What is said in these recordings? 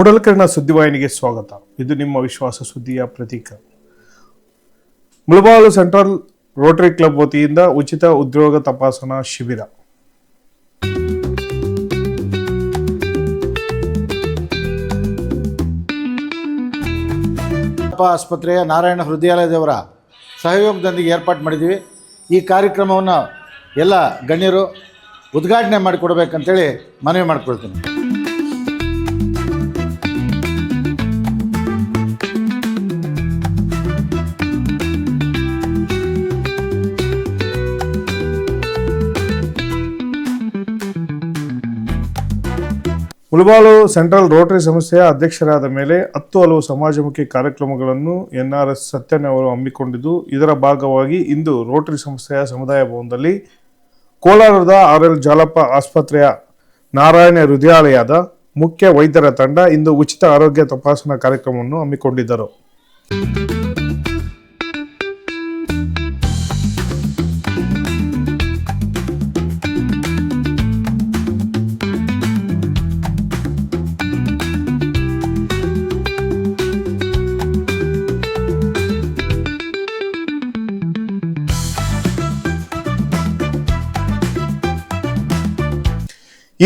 ಮೂಡಲಕರಣ ಸುದ್ದಿವಾಹಿನಿಗೆ ಸ್ವಾಗತ. ಇದು ನಿಮ್ಮ ವಿಶ್ವಾಸ ಸುದ್ದಿಯ ಪ್ರತೀಕ. ಮುಳಬಾಲು ಸೆಂಟ್ರಲ್ ರೋಟರಿ ಕ್ಲಬ್ ವತಿಯಿಂದ ಉಚಿತ ಉದ್ಯೋಗ ತಪಾಸಣಾ ಶಿಬಿರ. ಆಸ್ಪತ್ರೆಯ ನಾರಾಯಣ ಹೃದಯಾಲಯದವರ ಸಹಯೋಗದೊಂದಿಗೆ ಏರ್ಪಾಡು ಮಾಡಿದ್ದೀವಿ. ಈ ಕಾರ್ಯಕ್ರಮವನ್ನು ಎಲ್ಲ ಗಣ್ಯರು ಉದ್ಘಾಟನೆ ಮಾಡಿಕೊಡ್ಬೇಕಂತೇಳಿ ಮನವಿ ಮಾಡ್ಕೊಳ್ತೀನಿ. ಮುಳಬಾಲು ಸೆಂಟ್ರಲ್ ರೋಟರಿ ಸಂಸ್ಥೆಯ ಅಧ್ಯಕ್ಷರಾದ ಮೇಲೆ ಹತ್ತು ಹಲವು ಸಮಾಜಮುಖಿ ಕಾರ್ಯಕ್ರಮಗಳನ್ನು ಎನ್ಆರ್ಎಸ್ ಸತ್ಯನ್ ಅವರು ಹಮ್ಮಿಕೊಂಡಿದ್ದು, ಇದರ ಭಾಗವಾಗಿ ಇಂದು ರೋಟರಿ ಸಂಸ್ಥೆಯ ಸಮುದಾಯ ಭವನದಲ್ಲಿ ಕೋಲಾರದ ಆರ್ ಎಲ್ ಜಾಲಪ್ಪ ಆಸ್ಪತ್ರೆಯ ನಾರಾಯಣ ಹೃದಯಾಲಯದ ಮುಖ್ಯ ವೈದ್ಯರ ತಂಡ ಇಂದು ಉಚಿತ ಆರೋಗ್ಯ ತಪಾಸಣಾ ಕಾರ್ಯಕ್ರಮವನ್ನು ಹಮ್ಮಿಕೊಂಡಿದ್ದರು.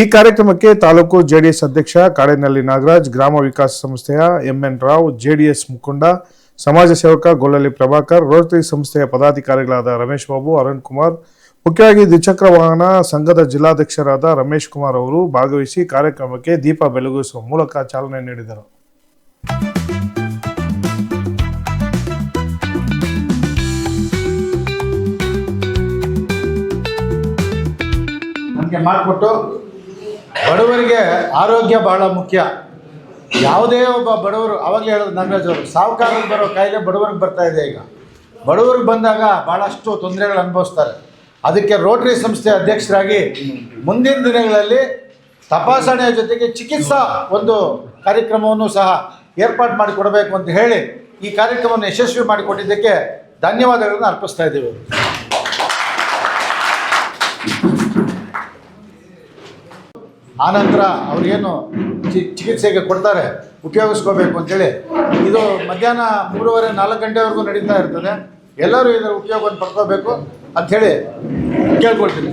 ಈ ಕಾರ್ಯಕ್ರಮಕ್ಕೆ ತಾಲೂಕು ಜೆಡಿಎಸ್ ಅಧ್ಯಕ್ಷ ಕಾಡೇನಹಳ್ಳಿ ನಾಗರಾಜ್, ಗ್ರಾಮ ವಿಕಾಸ ಸಂಸ್ಥೆಯ ಎಂಎನ್ ರಾವ್, ಜೆಡಿಎಸ್ ಮುಖಂಡ, ಸಮಾಜ ಸೇವಕ ಗೊಲ್ಲಳ್ಳಿ ಪ್ರಭಾಕರ್, ರೋಟರಿ ಸಂಸ್ಥೆಯ ಪದಾಧಿಕಾರಿಗಳಾದ ರಮೇಶ್ ಬಾಬು, ಅರುಣ್ ಕುಮಾರ್, ಮುಖ್ಯವಾಗಿ ದ್ವಿಚಕ್ರ ವಾಹನ ಸಂಘದ ಜಿಲ್ಲಾಧ್ಯಕ್ಷರಾದ ರಮೇಶ್ ಕುಮಾರ್ ಅವರು ಭಾಗವಹಿಸಿ ಕಾರ್ಯಕ್ರಮಕ್ಕೆ ದೀಪ ಬೆಳಗಿಸುವ ಮೂಲಕ ಚಾಲನೆ ನೀಡಿದರು. ಮಾರ್ಕೊಟ್ಟು ಬಡವರಿಗೆ ಆರೋಗ್ಯ ಬಹಳ ಮುಖ್ಯ. ಯಾವುದೇ ಒಬ್ಬ ಬಡವರು, ಅವಾಗಲೇ ಹೇಳೋದು ನಾಗರಾಜ್ ಅವರು ಸಾಹುಕಾರರಿಗೆ ಬರೋ ಕಾಯಿಲೆ ಬಡವರಿಗೆ ಬರ್ತಾ ಇದೆ ಈಗ. ಬಡವರಿಗೆ ಬಂದಾಗ ಭಾಳಷ್ಟು ತೊಂದರೆಗಳು ಅನುಭವಿಸ್ತಾರೆ. ಅದಕ್ಕೆ ರೋಟರಿ ಸಂಸ್ಥೆ ಅಧ್ಯಕ್ಷರಾಗಿ ಮುಂದಿನ ದಿನಗಳಲ್ಲಿ ತಪಾಸಣೆಯ ಜೊತೆಗೆ ಚಿಕಿತ್ಸಾ ಒಂದು ಕಾರ್ಯಕ್ರಮವನ್ನು ಸಹ ಏರ್ಪಾಡು ಮಾಡಿಕೊಡಬೇಕು ಅಂತ ಹೇಳಿ ಈ ಕಾರ್ಯಕ್ರಮವನ್ನು ಯಶಸ್ವಿ ಮಾಡಿಕೊಟ್ಟಿದ್ದಕ್ಕೆ ಧನ್ಯವಾದಗಳನ್ನು ಅರ್ಪಿಸ್ತಾ ಇದ್ದೀವಿ. ಆನಂತರ ಅವ್ರಿಗೇನು ಚಿ, ಚಿಕಿತ್ಸೆಗೆ ಕೊಡ್ತಾರೆ, ಉಪಯೋಗಿಸ್ಕೋಬೇಕು ಅಂತೇಳಿ. ಇದು ಮಧ್ಯಾಹ್ನ ಮೂರುವರೆ ನಾಲ್ಕು ಗಂಟೆವರೆಗೂ ನಡೀತಾ ಇರ್ತದೆ. ಎಲ್ಲರೂ ಇದರ ಉಪಯೋಗವನ್ನು ಪಡ್ಕೋಬೇಕು ಅಂಥೇಳಿ ಕೇಳ್ಕೊಳ್ತೀನಿ.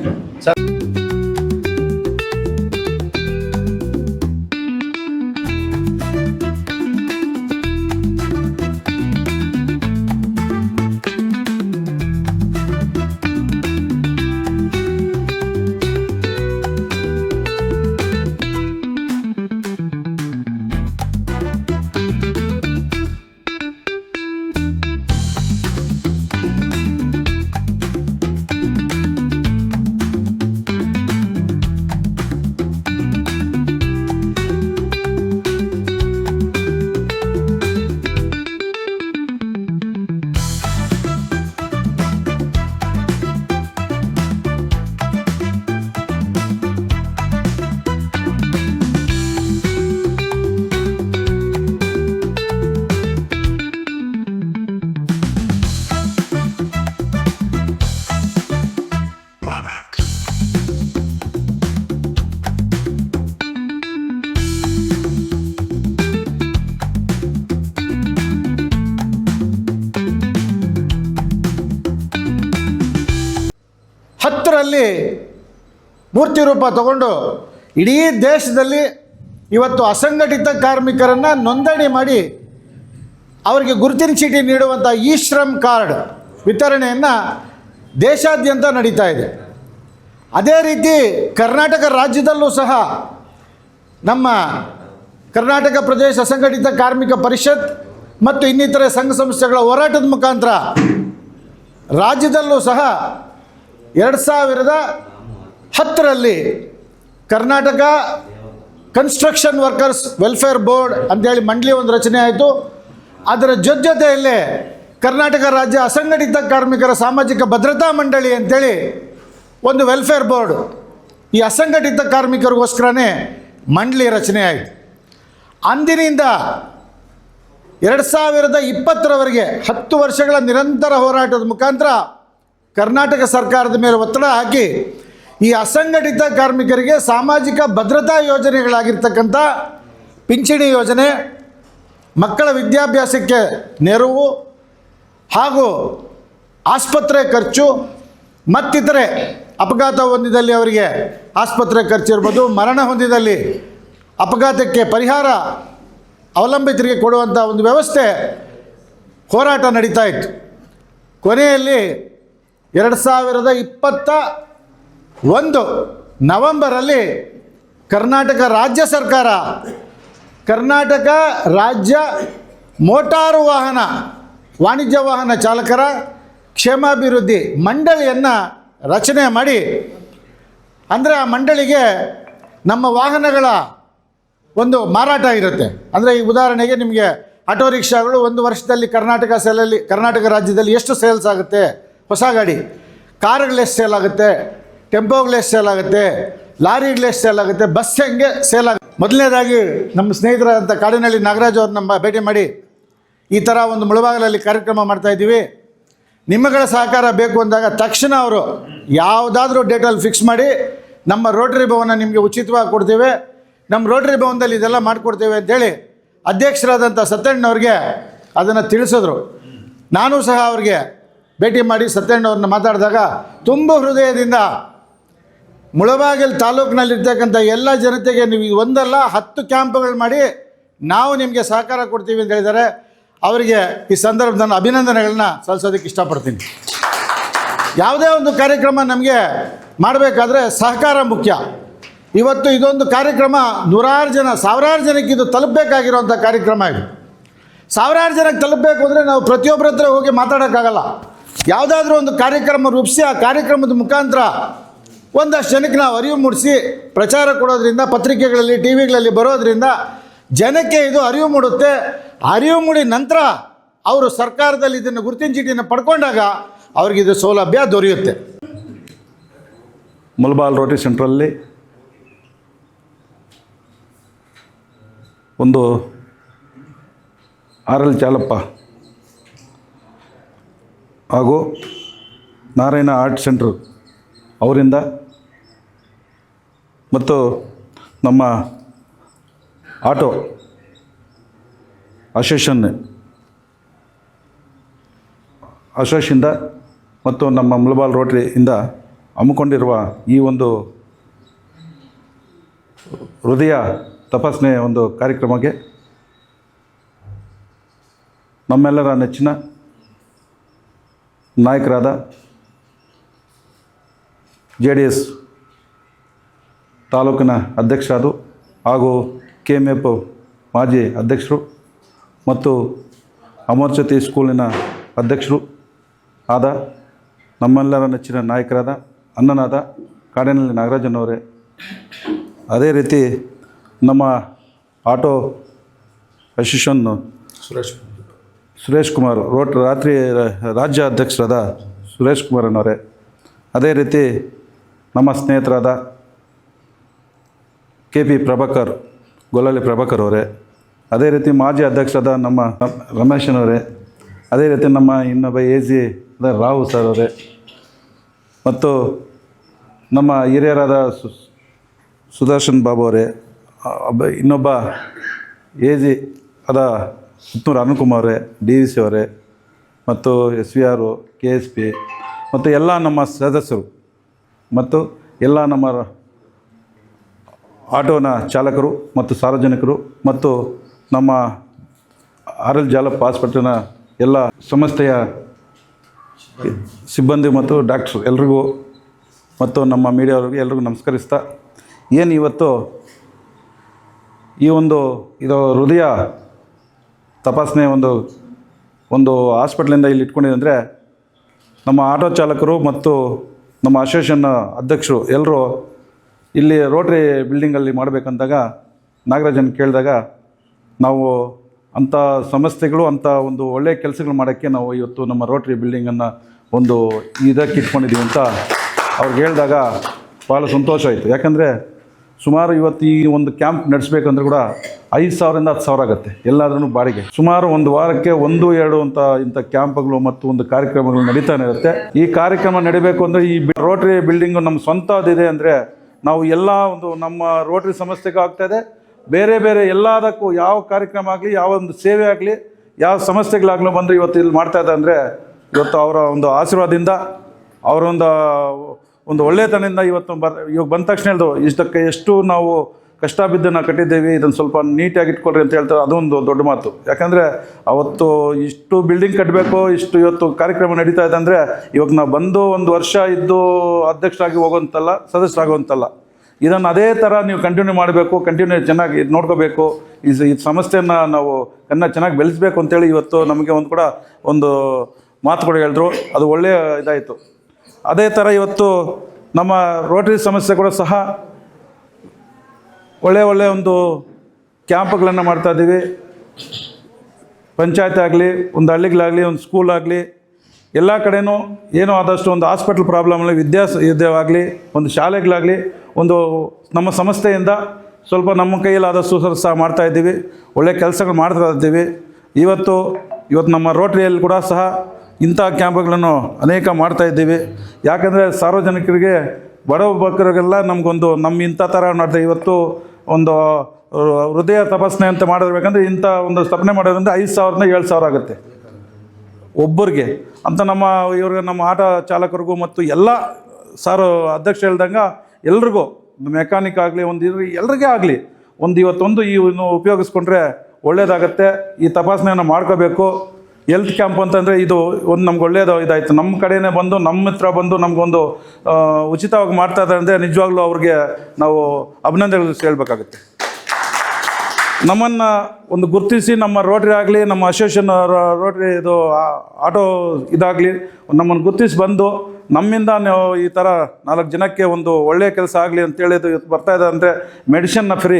ಮೂರ್ತಿ ರೂಪ ತಗೊಂಡು ಇಡೀ ದೇಶದಲ್ಲಿ ಇವತ್ತು ಅಸಂಘಟಿತ ಕಾರ್ಮಿಕರನ್ನು ನೋಂದಣಿ ಮಾಡಿ ಅವರಿಗೆ ಗುರುತಿನ ಚೀಟಿ ನೀಡುವಂಥ ಇ ಶ್ರಮ್ ಕಾರ್ಡ್ ವಿತರಣೆಯನ್ನು ದೇಶಾದ್ಯಂತ ನಡೀತಾ ಇದೆ. ಅದೇ ರೀತಿ ಕರ್ನಾಟಕ ರಾಜ್ಯದಲ್ಲೂ ಸಹ ನಮ್ಮ ಕರ್ನಾಟಕ ಪ್ರದೇಶ ಅಸಂಘಟಿತ ಕಾರ್ಮಿಕ ಪರಿಷತ್ ಮತ್ತು ಇನ್ನಿತರೆ ಸಂಘ ಸಂಸ್ಥೆಗಳ ಹೋರಾಟದ ಮುಖಾಂತರ ರಾಜ್ಯದಲ್ಲೂ ಸಹ ಎರಡು ಸಾವಿರದ ಹತ್ತರಲ್ಲಿ Karnataka construction workers welfare board ಅಂತೇಳಿ ಮಂಡಳಿ ಒಂದು ರಚನೆ ಆಯಿತು. ಅದರ ಜೊತೆ ಜೊತೆಯಲ್ಲೇ ಕರ್ನಾಟಕ ರಾಜ್ಯ ಅಸಂಘಟಿತ ಕಾರ್ಮಿಕರ ಸಾಮಾಜಿಕ ಭದ್ರತಾ ಮಂಡಳಿ ಅಂತೇಳಿ ಒಂದು ವೆಲ್ಫೇರ್ ಬೋರ್ಡ್ ಈ ಅಸಂಘಟಿತ ಕಾರ್ಮಿಕರಿಗೋಸ್ಕರನೇ ಮಂಡಳಿ ರಚನೆ ಆಯಿತು. ಅಂದಿನಿಂದ ಎರಡು ಸಾವಿರದ ಇಪ್ಪತ್ತರವರೆಗೆ ಹತ್ತು ವರ್ಷಗಳ ನಿರಂತರ ಹೋರಾಟದ ಮುಖಾಂತರ ಕರ್ನಾಟಕ ಸರ್ಕಾರದ ಮೇಲೆ ಒತ್ತಡ ಹಾಕಿ ಈ ಅಸಂಘಟಿತ ಕಾರ್ಮಿಕರಿಗೆ ಸಾಮಾಜಿಕ ಭದ್ರತಾ ಯೋಜನೆಗಳಾಗಿರ್ತಕ್ಕಂಥ ಪಿಂಚಣಿ ಯೋಜನೆ, ಮಕ್ಕಳ ವಿದ್ಯಾಭ್ಯಾಸಕ್ಕೆ ನೆರವು ಹಾಗೂ ಆಸ್ಪತ್ರೆ ಖರ್ಚು, ಮತ್ತಿತರೆ ಅಪಘಾತ ಹೊಂದಿದಲ್ಲಿ ಅವರಿಗೆ ಆಸ್ಪತ್ರೆ ಖರ್ಚು ಇರ್ಬೋದು, ಮರಣ ಹೊಂದಿದಲ್ಲಿ ಅಪಘಾತಕ್ಕೆ ಪರಿಹಾರ ಅವಲಂಬಿತರಿಗೆ ಕೊಡುವಂಥ ಒಂದು ವ್ಯವಸ್ಥೆ ಹೋರಾಟ ನಡೀತಾ ಇತ್ತು. ಕೊನೆಯಲ್ಲಿ ಎರಡು ಸಾವಿರದ ಇಪ್ಪತ್ತ ಒಂದು, ನವೆಂಬರಲ್ಲಿ ಕರ್ನಾಟಕ ರಾಜ್ಯ ಸರ್ಕಾರ, ಕರ್ನಾಟಕ ರಾಜ್ಯ ಮೋಟಾರು ವಾಹನ, ವಾಣಿಜ್ಯ ವಾಹನ ಚಾಲಕರ ಕ್ಷೇಮಾಭಿವೃದ್ಧಿ ಮಂಡಳಿಯನ್ನು ರಚನೆ ಮಾಡಿ, ಅಂದರೆ ಆ ಮಂಡಳಿಗೆ ನಮ್ಮ ವಾಹನಗಳ ಒಂದು ಮಾರಾಟ ಇರುತ್ತೆ. ಅಂದರೆ ಈ ಉದಾಹರಣೆಗೆ ನಿಮಗೆ ಆಟೋ ರಿಕ್ಷಾಗಳು ಒಂದು ವರ್ಷದಲ್ಲಿ ಕರ್ನಾಟಕ ಸೇಲಲ್ಲಿ, ಕರ್ನಾಟಕ ರಾಜ್ಯದಲ್ಲಿ ಎಷ್ಟು ಸೇಲ್ಸ್ ಆಗುತ್ತೆ? ಹೊಸ ಗಾಡಿ. ಕಾರುಗಳು ಎಷ್ಟು ಸೇಲ್ ಆಗುತ್ತೆ? ಟೆಂಪೋಗಳು ಎಷ್ಟು ಸೇಲ್ ಆಗುತ್ತೆ? ಲಾರಿಗಳು ಎಷ್ಟು ಸೇಲ್ ಆಗುತ್ತೆ? ಬಸ್ ಹೆಂಗೆ ಸೇಲ್ ಆಗುತ್ತೆ? ಮೊದಲನೇದಾಗಿ ನಮ್ಮ ಸ್ನೇಹಿತರಾದಂಥ ಕಾಡಿನಳ್ಳಿ ನಾಗರಾಜ್ ಅವ್ರು ನಮ್ಮ ಭೇಟಿ ಮಾಡಿ ಈ ಥರ ಒಂದು ಮುಳಬಾಗಲಲ್ಲಿ ಕಾರ್ಯಕ್ರಮ ಮಾಡ್ತಾ ಇದ್ದೀವಿ. ನಿಮ್ಮಗಳ ಸಹಕಾರ ಬೇಕು ಅಂದಾಗ ತಕ್ಷಣ ಅವರು ಯಾವುದಾದ್ರೂ ಡೇಟಲ್ಲಿ ಫಿಕ್ಸ್ ಮಾಡಿ ನಮ್ಮ ರೋಟರಿ ಭವನ ನಿಮಗೆ ಉಚಿತವಾಗಿ ಕೊಡ್ತೇವೆ. ನಮ್ಮ ರೋಟರಿ ಭವನದಲ್ಲಿ ಇದೆಲ್ಲ ಮಾಡಿಕೊಡ್ತೇವೆ ಅಂತೇಳಿ ಅಧ್ಯಕ್ಷರಾದಂಥ ಸತ್ಯಣ್ಣವ್ರಿಗೆ ಅದನ್ನು ತಿಳಿಸಿದ್ರು. ನಾನು ಸಹ ಅವ್ರಿಗೆ ಭೇಟಿ ಮಾಡಿ ಸತ್ಯಣ್ಣವ್ರನ್ನ ಮಾತಾಡಿದಾಗ ತುಂಬ ಹೃದಯದಿಂದ ಮುಳಬಾಗಿಲು ತಾಲೂಕಿನಲ್ಲಿರ್ತಕ್ಕಂಥ ಎಲ್ಲ ಜನತೆಗೆ ನೀವು ಒಂದಲ್ಲ ಹತ್ತು ಕ್ಯಾಂಪ್ಗಳು ಮಾಡಿ ನಾವು ನಿಮಗೆ ಸಹಕಾರ ಕೊಡ್ತೀವಿ ಅಂತ ಹೇಳಿದ್ದಾರೆ. ಅವರಿಗೆ ಈ ಸಂದರ್ಭದಲ್ಲಿ ನಾನು ಅಭಿನಂದನೆಗಳನ್ನ ಸಲ್ಲಿಸೋದಕ್ಕೆ ಇಷ್ಟಪಡ್ತೀನಿ. ಯಾವುದೇ ಒಂದು ಕಾರ್ಯಕ್ರಮ ನಮಗೆ ಮಾಡಬೇಕಾದ್ರೆ ಸಹಕಾರ ಮುಖ್ಯ. ಇವತ್ತು ಇದೊಂದು ಕಾರ್ಯಕ್ರಮ ನೂರಾರು ಜನ, ಸಾವಿರಾರು ಜನಕ್ಕೆ ಇದು ತಲುಪಬೇಕಾಗಿರುವಂಥ ಕಾರ್ಯಕ್ರಮ ಇದು. ಸಾವಿರಾರು ಜನಕ್ಕೆ ತಲುಪಬೇಕು ಅಂದರೆ ನಾವು ಪ್ರತಿಯೊಬ್ಬರ ಹತ್ರ ಹೋಗಿ ಮಾತಾಡೋಕ್ಕಾಗಲ್ಲ. ಯಾವುದಾದ್ರೂ ಒಂದು ಕಾರ್ಯಕ್ರಮ ರೂಪಿಸಿ ಆ ಕಾರ್ಯಕ್ರಮದ ಮುಖಾಂತರ ಒಂದಷ್ಟು ಜನಕ್ಕೆ ನಾವು ಅರಿವು ಮೂಡಿಸಿ ಪ್ರಚಾರ ಕೊಡೋದ್ರಿಂದ, ಪತ್ರಿಕೆಗಳಲ್ಲಿ ಟಿ ವಿಗಳಲ್ಲಿ ಬರೋದ್ರಿಂದ ಜನಕ್ಕೆ ಇದು ಅರಿವು ಮೂಡುತ್ತೆ. ಅರಿವು ಮೂಡಿ ನಂತರ ಅವರು ಸರ್ಕಾರದಲ್ಲಿ ಇದನ್ನು ಗುರುತಿನ ಚೀಟಿಯನ್ನು ಪಡ್ಕೊಂಡಾಗ ಅವ್ರಿಗೆ ಇದು ಸೌಲಭ್ಯ ದೊರೆಯುತ್ತೆ. ಮುಲ್ಬಾಲ್ ರೋಟಿ ಸೆಂಟ್ರಲ್ಲಿ ಒಂದು ಆರ್ ಎಲ್ ಚಾಲಪ್ಪ ಹಾಗೂ ನಾರಾಯಣ ಆರ್ಟ್ ಸೆಂಟ್ರ್ ಅವರಿಂದ ಮತ್ತು ನಮ್ಮ ಆಟೋ ಅಶೇಷನ್ ಅಶೇಷಿಂದ ಮತ್ತು ನಮ್ಮ ಮುಲ್ಬಾಲ್ ರೋಟ್ರಿಯಿಂದ ಹಮ್ಮಿಕೊಂಡಿರುವ ಈ ಒಂದು ಹೃದಯ ತಪಾಸಣೆಯ ಒಂದು ಕಾರ್ಯಕ್ರಮಕ್ಕೆ ನಮ್ಮೆಲ್ಲರ ನೆಚ್ಚಿನ ನಾಯಕರಾದ ಜೆ ಡಿ ಎಸ್ ತಾಲೂಕಿನ ಅಧ್ಯಕ್ಷರಾದ ಹಾಗೂ ಕೆ ಎಂ ಎಫ್ ಮಾಜಿ ಅಧ್ಯಕ್ಷರು ಮತ್ತು ಅಮರ್ಜ್ಯೋತಿ ಸ್ಕೂಲಿನ ಅಧ್ಯಕ್ಷರು ಆದ ನಮ್ಮೆಲ್ಲರ ನೆಚ್ಚಿನ ನಾಯಕರಾದ ಅಣ್ಣನಾದ ಕಾಡಿನಲ್ಲಿ ನಾಗರಾಜನವರೇ ಅದೇ ರೀತಿ ನಮ್ಮ auto association Suresh Suresh Kumar wrote ರಾತ್ರಿ ರಾಜ್ಯ ಅಧ್ಯಕ್ಷರಾದ ಸುರೇಶ್ ಕುಮಾರ್ ಕುಮಾರನವರೇ. ಅದೇ ರೀತಿ ನಮ್ಮ ಸ್ನೇಹಿತರಾದ ಕೆ ಪಿ ಪ್ರಭಾಕರ್, ಗೊಲ್ಲಳ್ಳಿ ಪ್ರಭಾಕರ್ ಅವರೇ. ಅದೇ ರೀತಿ ಮಾಜಿ ಅಧ್ಯಕ್ಷರಾದ ನಮ್ಮ ರಮೇಶನವರೇ ಅದೇ ರೀತಿ ನಮ್ಮ ಇನ್ನೊಬ್ಬ ಎ ಜಿ ರಾವು ಸರ್ ಅವರೇ. ಮತ್ತು ನಮ್ಮ ಹಿರಿಯರಾದ ಸುದರ್ಶನ್ ಬಾಬು ಅವರೇ ಇನ್ನೊಬ್ಬ ಎ ಜಿ ಅದ ಪುತ್ತೂರು ಅನುಕುಮಾರ್ ಅವರೇ, ಡಿ ವಿ ಸಿ ಅವರೇ, ಮತ್ತು ಎಸ್ ವಿ ಆರು ಕೆ ಎಸ್ ಪಿ, ಮತ್ತು ಎಲ್ಲ ನಮ್ಮ ಸದಸ್ಯರು, ಮತ್ತು ಎಲ್ಲ ನಮ್ಮ ಆಟೋನ ಚಾಲಕರು ಮತ್ತು ಸಾರ್ವಜನಿಕರು ಮತ್ತು ನಮ್ಮ ಆರ್ ಎಲ್ ಜಾಲಪ್ಪ ಆಸ್ಪತ್ರೆನ ಎಲ್ಲ ಸಂಸ್ಥೆಯ ಸಿಬ್ಬಂದಿ ಮತ್ತು ಡಾಕ್ಟ್ರು ಎಲ್ರಿಗೂ ಮತ್ತು ನಮ್ಮ ಮೀಡಿಯಾವ್ರಿಗೆ ಎಲ್ರಿಗೂ ನಮಸ್ಕರಿಸ್ತಾ, ಏನು ಇವತ್ತು ಈ ಒಂದು ಇದು ಹೃದಯ ತಪಾಸಣೆ ಒಂದು ಒಂದು ಹಾಸ್ಪಿಟ್ಲಿಂದ ಇಲ್ಲಿ ಇಟ್ಕೊಂಡಿದೆ ಅಂದರೆ ನಮ್ಮ ಆಟೋ ಚಾಲಕರು ಮತ್ತು ನಮ್ಮ ಅಸೋಸಿಯೇಷನ್ನ ಅಧ್ಯಕ್ಷರು ಎಲ್ಲರೂ ಇಲ್ಲಿ ರೋಟ್ರಿ ಬಿಲ್ಡಿಂಗಲ್ಲಿ ಮಾಡಬೇಕಂದಾಗ ನಾಗರಾಜನ್ ಕೇಳಿದಾಗ ನಾವು ಅಂಥ ಸಂಸ್ಥೆಗಳು ಅಂಥ ಒಂದು ಒಳ್ಳೆಯ ಕೆಲಸಗಳು ಮಾಡೋಕ್ಕೆ ನಾವು ಇವತ್ತು ನಮ್ಮ ರೋಟ್ರಿ ಬಿಲ್ಡಿಂಗನ್ನು ಒಂದು ಇದಕ್ಕೆ ಇಟ್ಕೊಂಡಿದ್ದೀವಿ ಅಂತ ಅವ್ರಿಗೆ ಹೇಳಿದಾಗ ಭಾಳ ಸಂತೋಷ ಆಯಿತು. ಯಾಕಂದರೆ ಸುಮಾರು ಇವತ್ತು ಈ ಒಂದು ಕ್ಯಾಂಪ್ ನಡೆಸ್ಬೇಕಂದ್ರೆ ಕೂಡ ಐದು ಸಾವಿರದಿಂದ ಹತ್ತು ಸಾವಿರ ಆಗುತ್ತೆ ಎಲ್ಲಾದ್ರೂ ಬಾಡಿಗೆ. ಸುಮಾರು ಒಂದು ವಾರಕ್ಕೆ ಒಂದು, ಎರಡು ಅಂತ ಇಂಥ ಕ್ಯಾಂಪ್ಗಳು ಮತ್ತು ಒಂದು ಕಾರ್ಯಕ್ರಮಗಳು ನಡೀತಾನೆ ಇರುತ್ತೆ. ಈ ಕಾರ್ಯಕ್ರಮ ನಡಿಬೇಕು ಅಂದರೆ ಈ ರೋಟ್ರಿ ಬಿಲ್ಡಿಂಗು ನಮ್ಮ ಸ್ವಂತದಿದೆ ಅಂದರೆ ನಾವು ಎಲ್ಲ ಒಂದು ನಮ್ಮ ರೋಟರಿ ಸಂಸ್ಥೆಗೂ ಆಗ್ತಾಯಿದೆ ಬೇರೆ ಬೇರೆ ಎಲ್ಲದಕ್ಕೂ ಯಾವ ಕಾರ್ಯಕ್ರಮ ಆಗಲಿ, ಯಾವ ಒಂದು ಸೇವೆ ಆಗಲಿ, ಯಾವ ಸಮಸ್ಯೆಗಳಾಗಲೂ ಬಂದು ಇವತ್ತು ಇಲ್ಲಿ ಮಾಡ್ತಾ ಇದ್ದಾರೆ ಅಂದರೆ ಇವತ್ತು ಅವರ ಒಂದು ಆಶೀರ್ವಾದದಿಂದ ಅವರೊಂದು ಒಂದು ಒಂದು ಒಳ್ಳೆತನದಿಂದ ಇವತ್ತು ಬರ್, ಇವಾಗ ಬಂದ ತಕ್ಷಣ ಹೇಳ್ದು, ಇಷ್ಟಕ್ಕೆ ಎಷ್ಟು ನಾವು ಕಷ್ಟ ಬಿದ್ದು ನಾವು ಕಟ್ಟಿದ್ದೇವೆ, ಇದನ್ನು ಸ್ವಲ್ಪ ನೀಟಾಗಿ ಇಟ್ಕೊಳ್ರಿ ಅಂತ ಹೇಳ್ತಾರೆ, ಅದೊಂದು ದೊಡ್ಡ ಮಾತು. ಯಾಕಂದರೆ ಅವತ್ತು ಇಷ್ಟು ಬಿಲ್ಡಿಂಗ್ ಕಟ್ಟಬೇಕು ಇಷ್ಟು ಇವತ್ತು ಕಾರ್ಯಕ್ರಮ ನಡೀತಾ ಇದೆ ಅಂದರೆ ಇವಾಗ ನಾವು ಬಂದು ಒಂದು ವರ್ಷ ಇದ್ದು ಅಧ್ಯಕ್ಷರಾಗಿ ಹೋಗೋಂತಲ್ಲ ಸದಸ್ಯರಾಗುವಂತಲ್ಲ, ಇದನ್ನು ಅದೇ ಥರ ನೀವು ಕಂಟಿನ್ಯೂ ಮಾಡಬೇಕು ಕಂಟಿನ್ಯೂ ಚೆನ್ನಾಗಿ ಇದು ನೋಡ್ಕೋಬೇಕು, ಈ ಸಮಸ್ಯೆಯನ್ನು ನಾವು ಕನ್ನ ಚೆನ್ನಾಗಿ ಬೆಳೆಸಬೇಕು ಅಂತೇಳಿ ಇವತ್ತು ನಮಗೆ ಒಂದು ಕೂಡ ಒಂದು ಮಾತು ಕೂಡ ಹೇಳಿದ್ರು, ಅದು ಒಳ್ಳೆಯ ಇದಾಯಿತು. ಅದೇ ಥರ ಇವತ್ತು ನಮ್ಮ ರೋಟರಿ ಸಮಸ್ಯೆ ಕೂಡ ಸಹ ಒಳ್ಳೆಯ ಒಳ್ಳೆಯ ಒಂದು ಕ್ಯಾಂಪ್ಗಳನ್ನು ಮಾಡ್ತಾ ಇದ್ದೀವಿ. ಪಂಚಾಯತ್ ಆಗಲಿ, ಒಂದು ಹಳ್ಳಿಗಳಾಗಲಿ, ಒಂದು ಸ್ಕೂಲ್ ಆಗಲಿ, ಎಲ್ಲ ಕಡೆಯೂ ಏನೋ ಆದಷ್ಟು ಒಂದು ಹಾಸ್ಪಿಟ್ಲ್ ಪ್ರಾಬ್ಲಮ್ ಆಗಲಿ ವಿದ್ಯಾಸ ಇದಾಗಲಿ ಒಂದು ಶಾಲೆಗಳಾಗಲಿ, ಒಂದು ನಮ್ಮ ಸಂಸ್ಥೆಯಿಂದ ಸ್ವಲ್ಪ ನಮ್ಮ ಕೈಯಲ್ಲಾದಷ್ಟು ಸಹ ಸಹ ಮಾಡ್ತಾ ಇದ್ದೀವಿ. ಒಳ್ಳೆ ಕೆಲಸಗಳು ಮಾಡ್ತಾ ಇದ್ದೀವಿ. ಇವತ್ತು ಇವತ್ತು ನಮ್ಮ ರೋಟರಿಯಲ್ಲಿ ಕೂಡ ಸಹ ಇಂಥ ಕ್ಯಾಂಪ್ಗಳನ್ನು ಅನೇಕ ಮಾಡ್ತಾ ಇದ್ದೀವಿ. ಯಾಕಂದರೆ ಸಾರ್ವಜನಿಕರಿಗೆ ಬಡವ ಬಕ್ರಿಗೆಲ್ಲ ನಮಗೊಂದು, ನಮ್ಮ ಇಂಥ ಥರ ನೋಡ್ತಾ ಇವತ್ತು ಒಂದು ಹೃದಯ ತಪಾಸಣೆ ಅಂತ ಮಾಡಿರ್ಬೇಕಂದ್ರೆ ಇಂಥ ಒಂದು ಸ್ಥಾಪನೆ ಮಾಡೋದ್ರಿಂದ ಐದು ಸಾವಿರದಿಂದ ಏಳು ಸಾವಿರ ಆಗುತ್ತೆ. ಒಬ್ಬರಿಗೆ. ಅಂತ ನಮ್ಮ ಇವ್ರಿಗೆ ನಮ್ಮ ಆಟ ಚಾಲಕರಿಗೂ ಮತ್ತು ಎಲ್ಲ, ಸಾರು ಅಧ್ಯಕ್ಷ ಹೇಳ್ದಂಗೆ ಎಲ್ರಿಗೂ ಮೆಕ್ಯಾನಿಕ್ ಆಗಲಿ, ಒಂದು ಇದ್ರ, ಎಲ್ರಿಗೇ ಆಗಲಿ, ಒಂದು ಇವತ್ತೊಂದು ಈ ಉಪಯೋಗಿಸ್ಕೊಂಡ್ರೆ ಒಳ್ಳೇದಾಗತ್ತೆ. ಈ ತಪಾಸಣೆಯನ್ನು ಮಾಡ್ಕೋಬೇಕು. ಹೆಲ್ತ್ ಕ್ಯಾಂಪ್ ಅಂತಂದರೆ ಇದು ಒಂದು ನಮ್ಗೆ ಒಳ್ಳೆಯದು ಇದಾಯಿತು. ನಮ್ಮ ಕಡೆಯೇ ಬಂದು ನಮ್ಮ ಹತ್ರ ಬಂದು ನಮಗೊಂದು ಉಚಿತವಾಗಿ ಮಾಡ್ತಾ ಇದ್ದಾರೆ ಅಂದರೆ ನಿಜವಾಗ್ಲೂ ಅವ್ರಿಗೆ ನಾವು ಅಭಿನಂದನೆಗಳು ಹೇಳಬೇಕಾಗುತ್ತೆ. ನಮ್ಮನ್ನು ಒಂದು ಗುರುತಿಸಿ, ನಮ್ಮ ರೋಟ್ರಿ ಆಗಲಿ, ನಮ್ಮ ಅಸೋಸಿಯೇಷನ್ ರೋಟ್ರಿ ಇದು ಆಟೋ ಇದಾಗಲಿ, ನಮ್ಮನ್ನು ಗುರುತಿಸಿ ಬಂದು ನಮ್ಮಿಂದ ನೀವು ಈ ಥರ ನಾಲ್ಕು ಜನಕ್ಕೆ ಒಂದು ಒಳ್ಳೆಯ ಕೆಲಸ ಆಗಲಿ ಅಂತೇಳಿ ಬರ್ತಾ ಇದೆ ಅಂದರೆ ಮೆಡಿಷನ್ನ ಫ್ರೀ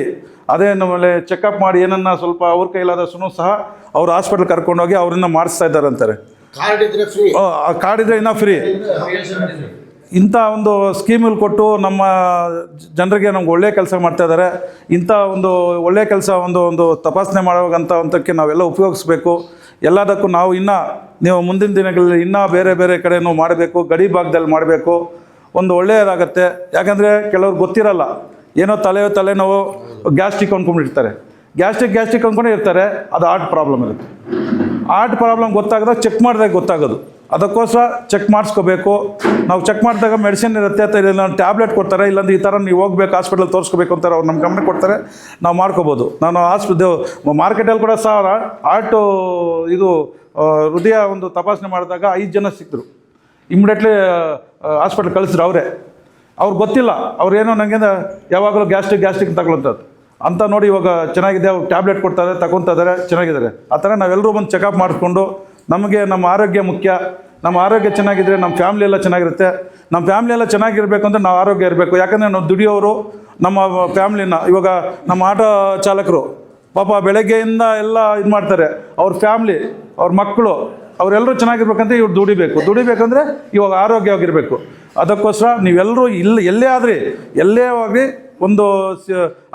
ಅದೇ ನಮ್ಮಲ್ಲಿ ಚೆಕಪ್ ಮಾಡಿ ಏನನ್ನ ಸ್ವಲ್ಪ ಅವ್ರ ಕೈಲಾದಷ್ಟು ಸಹ ಅವ್ರು ಹಾಸ್ಪಿಟ್ಲ್ ಕರ್ಕೊಂಡೋಗಿ ಅವ್ರನ್ನ ಮಾಡಿಸ್ತಾ ಇದ್ದಾರೆ ಅಂತಾರೆ. ಇದ್ರೆ ಕಾರ್ಡ್ ಇದ್ರೆ ಇನ್ನೂ ಫ್ರೀ ಇಂಥ ಒಂದು ಸ್ಕೀಮಲ್ಲಿ ಕೊಟ್ಟು ನಮ್ಮ ಜನರಿಗೆ ನಮ್ಗೆ ಒಳ್ಳೆಯ ಕೆಲಸ ಮಾಡ್ತಾ ಇದ್ದಾರೆ. ಇಂಥ ಒಂದು ಒಳ್ಳೆಯ ಕೆಲಸ ಒಂದು ಒಂದು ತಪಾಸಣೆ ಮಾಡುವಂಥ ಹಂತಕ್ಕೆ ನಾವೆಲ್ಲ ಉಪಯೋಗಿಸ್ಬೇಕು. ಎಲ್ಲದಕ್ಕೂ ನಾವು ಇನ್ನೂ ನೀವು ಮುಂದಿನ ದಿನಗಳಲ್ಲಿ ಇನ್ನೂ ಬೇರೆ ಬೇರೆ ಕಡೆನೂ ಮಾಡಬೇಕು, ಗಡಿ ಭಾಗದಲ್ಲಿ ಮಾಡಬೇಕು. ಒಂದು ಒಳ್ಳೆಯದಾಗತ್ತೆ. ಯಾಕಂದರೆ ಕೆಲವ್ರು ಗೊತ್ತಿರಲ್ಲ. ಏನೋ ತಲೆ ತಲೆನೋವು ಗ್ಯಾಸ್ಟ್ರಿಕ್ ಅಂದ್ಕೊಂಡಿರ್ತಾರೆ ಗ್ಯಾಸ್ಟ್ರಿಕ್ ಗ್ಯಾಸ್ಟ್ರಿಕ್ ಅಂದ್ಕೊಂಡೇ ಇರ್ತಾರೆ. ಅದು ಹಾರ್ಟ್ ಪ್ರಾಬ್ಲಮ್ ಇರುತ್ತೆ. ಹಾರ್ಟ್ ಪ್ರಾಬ್ಲಮ್ ಗೊತ್ತಾಗದಾಗ ಚೆಕ್ ಮಾಡಿದಾಗ ಗೊತ್ತಾಗೋದು. ಅದಕ್ಕೋಸ್ಕರ ಚೆಕ್ ಮಾಡಿಸ್ಕೋಬೇಕು. ನಾವು ಚೆಕ್ ಮಾಡಿದಾಗ ಮೆಡಿಸಿನ್ ಇರುತ್ತೆ ಅಥವಾ ಇಲ್ಲ ಟ್ಯಾಬ್ಲೆಟ್ ಕೊಡ್ತಾರೆ, ಇಲ್ಲಾಂದ್ರೆ ಈ ಥರ ನೀವು ಹೋಗ್ಬೇಕು ಹಾಸ್ಪಿಟಲ್ ತೋರಿಸ್ಕೋಬೇಕು ಅಂತಾರೆ ಅವ್ರು ನಮ್ಮ ಗಮನ ಕೊಡ್ತಾರೆ, ನಾವು ಮಾಡ್ಕೋಬೋದು. ನಾನು ಹಾಸ್ಪಿಟಲ್ ಮಾರ್ಕೆಟಲ್ಲಿ ಕೂಡ ಸಾವಿರ ಆರ್ಟು ಇದು ಹೃದಯ ಒಂದು ತಪಾಸಣೆ ಮಾಡಿದಾಗ ಐದು ಜನ ಸಿಕ್ಕರು ಇಮ್ಮಿಡಿಯೇಟ್ಲಿ ಹಾಸ್ಪಿಟ್ಲ್ ಕಳಿಸಿದ್ರು ಅವರೇ. ಅವ್ರು ಗೊತ್ತಿಲ್ಲ ಅವ್ರೇನೋ ನನಗೆ ಯಾವಾಗಲೂ ಗ್ಯಾಸ್ಟ್ರಿಕ್ ಗ್ಯಾಸ್ಟ್ರಿಕ್ ತಗೊಳ್ಳೋಂಥದ್ದು ಅಂತ ನೋಡಿ ಇವಾಗ ಚೆನ್ನಾಗಿದೆ, ಅವ್ರು ಟ್ಯಾಬ್ಲೆಟ್ ಕೊಡ್ತಾರೆ ತಗೊತಾ ಇದ್ದಾರೆ ಚೆನ್ನಾಗಿದ್ದಾರೆ. ಆ ಥರ ನಾವೆಲ್ಲರೂ ಬಂದು ಚೆಕಪ್ ಮಾಡಿಸ್ಕೊಂಡು ನಮಗೆ ನಮ್ಮ ಆರೋಗ್ಯ ಮುಖ್ಯ. ನಮ್ಮ ಆರೋಗ್ಯ ಚೆನ್ನಾಗಿದ್ರೆ ನಮ್ಮ ಫ್ಯಾಮ್ಲಿ ಎಲ್ಲ ಚೆನ್ನಾಗಿರುತ್ತೆ. ನಮ್ಮ ಫ್ಯಾಮ್ಲಿ ಎಲ್ಲ ಚೆನ್ನಾಗಿರಬೇಕು ಅಂದರೆ ನಾವು ಆರೋಗ್ಯ ಇರಬೇಕು. ಯಾಕಂದರೆ ನಾವು ದುಡಿಯೋರು ನಮ್ಮ ಫ್ಯಾಮ್ಲಿನ ಇವಾಗ ನಮ್ಮ ಆಟೋ ಚಾಲಕರು ಪಾಪ ಬೆಳಗ್ಗೆಯಿಂದ ಎಲ್ಲ ಇದು ಮಾಡ್ತಾರೆ. ಅವ್ರ ಫ್ಯಾಮ್ಲಿ ಅವ್ರ ಮಕ್ಕಳು ಅವರೆಲ್ಲರೂ ಚೆನ್ನಾಗಿರ್ಬೇಕಂತ ಇವ್ರು ದುಡಿಬೇಕು. ದುಡಿಬೇಕಂದ್ರೆ ಇವಾಗ ಆರೋಗ್ಯವಾಗಿರಬೇಕು. ಅದಕ್ಕೋಸ್ಕರ ನೀವೆಲ್ಲರೂ ಇಲ್ಲಿ ಎಲ್ಲೇ ಆದ್ರಿ, ಎಲ್ಲೇ ಆಗಲಿ ಒಂದು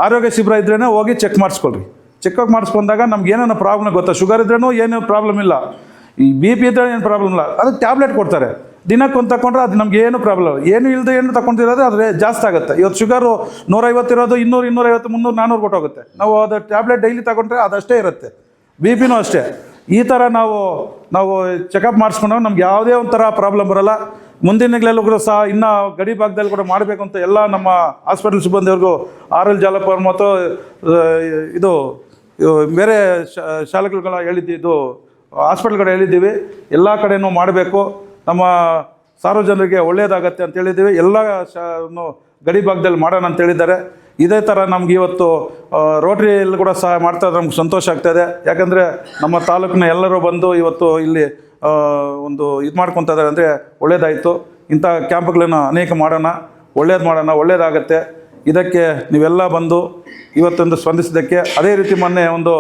ಆರೋಗ್ಯ ಶಿಬಿರ ಇದ್ರೇ ಹೋಗಿ ಚೆಕ್ ಮಾಡಿಸ್ಕೊಳ್ರಿ. ಚೆಕಪ್ ಮಾಡಿಸ್ಕೊಂಡಾಗ ನಮ್ಗೆ ಏನೇನೋ ಪ್ರಾಬ್ಲಮ್ ಗೊತ್ತಾ? ಶುಗರ್ ಇದ್ರೂ ಏನೂ ಪ್ರಾಬ್ಲಮ್ ಇಲ್ಲ. ಈ ಬಿ ಪಿ ಇದ್ದರೆ ಏನು ಪ್ರಾಬ್ಲಮ್ ಇಲ್ಲ. ಅದು ಟ್ಯಾಬ್ಲೆಟ್ ಕೊಡ್ತಾರೆ. ದಿನಕ್ಕೊಂದು ತಗೊಂಡ್ರೆ ಅದು ನಮ್ಗೆ ಏನು ಪ್ರಾಬ್ಲಮ್ ಏನು ಇಲ್ಲದೆ ಏನು ತಗೊಂಡಿರೋದು ಆದರೆ ಜಾಸ್ತಿ ಆಗುತ್ತೆ. ಇವತ್ತು ಶುಗರು ನೂರೈವತ್ತಿರೋದು ಇನ್ನೂರು, ಇನ್ನೂರೈವತ್ತು, ಮುನ್ನೂರು ನಾನ್ನೂರು ಕೊಟ್ಟೋಗುತ್ತೆ. ನಾವು ಅದು ಟ್ಯಾಬ್ಲೆಟ್ ಡೈಲಿ ತಗೊಂಡ್ರೆ ಅದಷ್ಟೇ ಇರುತ್ತೆ. ಬಿ ಪಿನೂ ಅಷ್ಟೇ. ಈ ಥರ ನಾವು ನಾವು ಚೆಕಪ್ ಮಾಡಿಸ್ಕೊಂಡಾಗ ನಮ್ಗೆ ಯಾವುದೇ ಒಂಥರ ಪ್ರಾಬ್ಲಮ್ ಬರೋಲ್ಲ. ಮುಂದಿನಗಳೆಲ್ಲೂ ಕೂಡ ಸಹ ಇನ್ನೂ ಗಡಿ ಭಾಗದಲ್ಲಿ ಕೂಡ ಮಾಡಬೇಕು ಅಂತ ಎಲ್ಲ ನಮ್ಮ ಹಾಸ್ಪಿಟಲ್ ಸಿಬ್ಬಂದಿಯವ್ರಿಗೂ ಆರ್ ಎಲ್ ಜಾಲಪ್ಪ ಮತ್ತು ಇದು ಬೇರೆ ಶಾಲೆಗಳಿಗೆಲ್ಲ ಶಾಲೆಗಳ ಹೇಳಿದ್ದು ಇದು ಹಾಸ್ಪಿಟ್ಲ್ಗಳು ಹೇಳಿದ್ದೀವಿ ಎಲ್ಲ ಕಡೆಯೂ ಮಾಡಬೇಕು. ನಮ್ಮ ಸಾರ್ವಜನಿಕರಿಗೆ ಒಳ್ಳೆಯದಾಗತ್ತೆ ಅಂತ ಹೇಳಿದ್ದೀವಿ. ಎಲ್ಲ ಗಡಿ ಭಾಗದಲ್ಲಿ ಮಾಡೋಣ ಅಂತ ಹೇಳಿದ್ದಾರೆ. ಇದೇ ಥರ ನಮ್ಗೆ ಇವತ್ತು ರೋಟ್ರಿಯಲ್ಲಿ ಕೂಡ ಸಹ ಮಾಡ್ತಾ ನಮ್ಗೆ ಸಂತೋಷ ಆಗ್ತಾಯಿದೆ ಯಾಕಂದರೆ ನಮ್ಮ ತಾಲೂಕಿನ ಎಲ್ಲರೂ ಬಂದು ಇವತ್ತು ಇಲ್ಲಿ ಒಂದು ಇದು ಮಾಡ್ಕೊತಾ ಇದ್ದಾರೆ ಅಂದರೆ ಒಳ್ಳೇದಾಯಿತು. ಇಂಥ ಕ್ಯಾಂಪ್ಗಳನ್ನು ಅನೇಕ ಮಾಡೋಣ. ಒಳ್ಳೇದು ಮಾಡೋಣ, ಒಳ್ಳೇದಾಗತ್ತೆ. ಇದಕ್ಕೆ ನೀವೆಲ್ಲ ಬಂದು ಇವತ್ತೊಂದು ಸ್ಪಂದಿಸಿದ್ದಕ್ಕೆ, ಅದೇ ರೀತಿ ಮೊನ್ನೆ ಒಂದು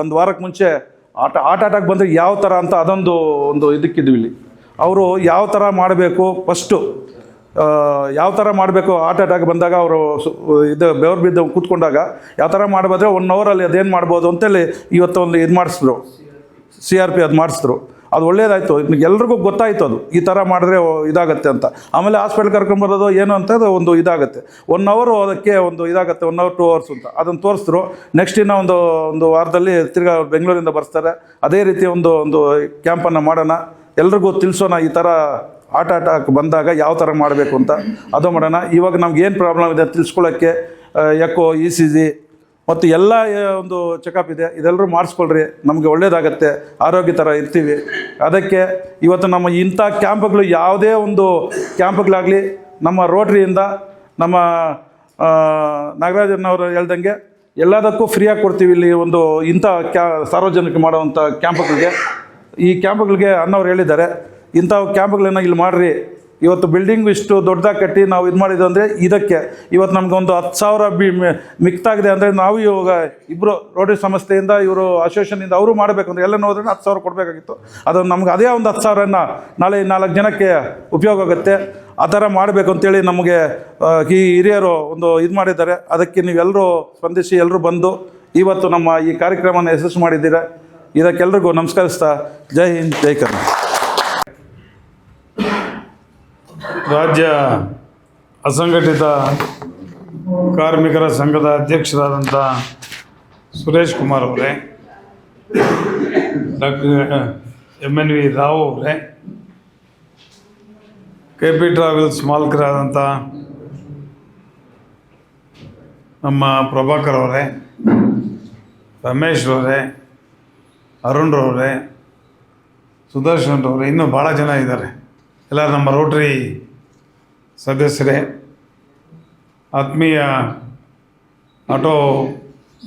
ಒಂದು ವಾರಕ್ಕೆ ಮುಂಚೆ ಆಟ ಆಟ ಆಟಕ್ಕೆ ಬಂದರೆ ಯಾವ ಥರ ಅಂತ ಅದೊಂದು ಒಂದು ಇದಕ್ಕಿದ್ವಿ ಇಲ್ಲಿ. ಅವರು ಯಾವ ಥರ ಮಾಡಬೇಕು ಫಸ್ಟು ಯಾವ ಥರ ಮಾಡಬೇಕು ಆಟ ಆಟಕ್ಕೆ ಬಂದಾಗ ಅವರು ಇದು ಬೆವರು ಬಿದ್ದು ಕೂತ್ಕೊಂಡಾಗ ಯಾವ ಥರ ಮಾಡಬೋದ್ರೆ ಒನ್ ಅವರಲ್ಲಿ ಅದೇನು ಮಾಡ್ಬೋದು ಅಂತೇಳಿ ಇವತ್ತು ಒಂದು ಇದು ಮಾಡಿಸಿದ್ರು ಸಿ ಆರ್ ಪಿ ಅದು ಮಾಡಿಸಿದ್ರು ಅದು ಒಳ್ಳೇದಾಯಿತು. ಎಲ್ರಿಗೂ ಗೊತ್ತಾಯಿತು ಅದು. ಈ ಥರ ಮಾಡಿದ್ರೆ ಇದಾಗತ್ತೆ ಅಂತ. ಆಮೇಲೆ ಹಾಸ್ಪಿಟ್ಲ್ ಕರ್ಕೊಂಬರೋದು ಏನು ಅಂತ ಒಂದು ಇದಾಗುತ್ತೆ. ಒನ್ ಅವರು ಅದಕ್ಕೆ ಒಂದು ಇದಾಗುತ್ತೆ ಒನ್ ಅವರ್ ಟೂ ಅವರ್ಸ್ ಅಂತ. ಅದನ್ನು ತೋರಿಸಿದ್ರು. ನೆಕ್ಸ್ಟ್ ಇನ್ನೂ ಒಂದು ಒಂದು ವಾರದಲ್ಲಿ ತಿರ್ಗಾ ಬೆಂಗಳೂರಿಂದ ಬರ್ತಾರೆ ಅದೇ ರೀತಿ ಒಂದು ಒಂದು ಕ್ಯಾಂಪನ್ನು ಮಾಡೋಣ. ಎಲ್ರಿಗೂ ತಿಳಿಸೋಣ ಈ ಥರ ಆಟ ಆಟ ಬಂದಾಗ ಯಾವ ಥರ ಮಾಡಬೇಕು ಅಂತ. ಅದು ಮಾಡೋಣ. ಇವಾಗ ನಮ್ಗೆ ಏನು ಪ್ರಾಬ್ಲಮ್ ಇದೆ ತಿಳಿಸ್ಕೊಳ್ಳೋಕ್ಕೆ ಎಕೋ ಇ ಸಿ ಜಿ ಮತ್ತು ಎಲ್ಲ ಒಂದು ಚೆಕಪ್ ಇದೆ. ಇದೆಲ್ಲರೂ ಮಾಡಿಸ್ಕೊಳ್ರಿ. ನಮಗೆ ಒಳ್ಳೇದಾಗತ್ತೆ. ಆರೋಗ್ಯ ಥರ ಇರ್ತೀವಿ. ಅದಕ್ಕೆ ಇವತ್ತು ನಮ್ಮ ಇಂಥ ಕ್ಯಾಂಪ್ಗಳು ಯಾವುದೇ ಒಂದು ಕ್ಯಾಂಪ್ಗಳಾಗಲಿ, ನಮ್ಮ ರೋಟ್ರಿಯಿಂದ ನಮ್ಮ ನಾಗರಾಜನವರು ಹೇಳ್ದಂಗೆ ಎಲ್ಲದಕ್ಕೂ ಫ್ರೀಯಾಗಿ ಕೊಡ್ತೀವಿ ಇಲ್ಲಿ ಒಂದು ಇಂಥ ಕ್ಯಾ, ಸಾರ್ವಜನಿಕ ಮಾಡುವಂಥ ಕ್ಯಾಂಪ್ಗಳಿಗೆ. ಈ ಕ್ಯಾಂಪ್ಗಳಿಗೆ ಅನ್ನೋರು ಹೇಳಿದ್ದಾರೆ ಇಂಥ ಕ್ಯಾಂಪ್ಗಳನ್ನ ಇಲ್ಲಿ ಮಾಡಿರಿ. ಇವತ್ತು ಬಿಲ್ಡಿಂಗ್ ಇಷ್ಟು ದೊಡ್ಡದಾಗಿ ಕಟ್ಟಿ ನಾವು ಇದು ಮಾಡಿದ್ದು ಅಂದರೆ ಇದಕ್ಕೆ. ಇವತ್ತು ನಮಗೊಂದು ಹತ್ತು ಸಾವಿರ ಬಿ ಮಿಕ್ತಾಗಿದೆ ಅಂದರೆ ನಾವು ಇವಾಗ ಇಬ್ಬರು ರೋಟರಿ ಸಂಸ್ಥೆಯಿಂದ, ಇವರು ಅಸೋಸಿಯೇಷನಿಂದ ಅವರು ಮಾಡಬೇಕು ಅಂದರೆ ಎಲ್ಲ ನೋಡಿದ್ರೆ ಹತ್ತು ಸಾವಿರ ಕೊಡಬೇಕಾಗಿತ್ತು. ಅದು ನಮ್ಗೆ ಅದೇ ಒಂದು ಹತ್ತು ಸಾವಿರನ ನಾಳೆ ನಾಲ್ಕು ಜನಕ್ಕೆ ಉಪಯೋಗ ಆಗುತ್ತೆ. ಆ ಥರ ಮಾಡಬೇಕು ಅಂತೇಳಿ ನಮಗೆ ಈ ಹಿರಿಯರು ಒಂದು ಇದು ಮಾಡಿದ್ದಾರೆ. ಅದಕ್ಕೆ ನೀವೆಲ್ಲರೂ ಸ್ಪಂದಿಸಿ ಎಲ್ಲರೂ ಬಂದು ಇವತ್ತು ನಮ್ಮ ಈ ಕಾರ್ಯಕ್ರಮನ ಯಶಸ್ಸು ಮಾಡಿದ್ದೀರಾ. ಇದಕ್ಕೆಲ್ರಿಗೂ ನಮಸ್ಕರಿಸ್ತಾ, ಜೈ ಹಿಂದ್, ಜೈ ಕರ್ನಾಟಕ. ರಾಜ್ಯ ಅಸಂಘಟಿತ ಕಾರ್ಮಿಕರ ಸಂಘದ ಅಧ್ಯಕ್ಷರಾದಂಥ ಸುರೇಶ್ ಕುಮಾರ್ ಅವರೇ, doctor M N V Rao ಅವರೇ, ಕೆ ಪಿ ಟ್ರಾವೆಲ್ಸ್ ಮಾಲಕರಾದಂಥ ನಮ್ಮ ಪ್ರಭಾಕರ್ ಅವರೇ, ರಮೇಶ್ ಅವರೇ, ಅರುಣ್ ರವರೇ ಸುದರ್ಶನ್ ರವರೇ ಇನ್ನೂ ಭಾಳ ಜನ ಇದ್ದಾರೆ. ಎಲ್ಲ ನಮ್ಮ ರೋಟ್ರಿ ಸದಸ್ಯರೇ, ಆತ್ಮೀಯ ಆಟೋ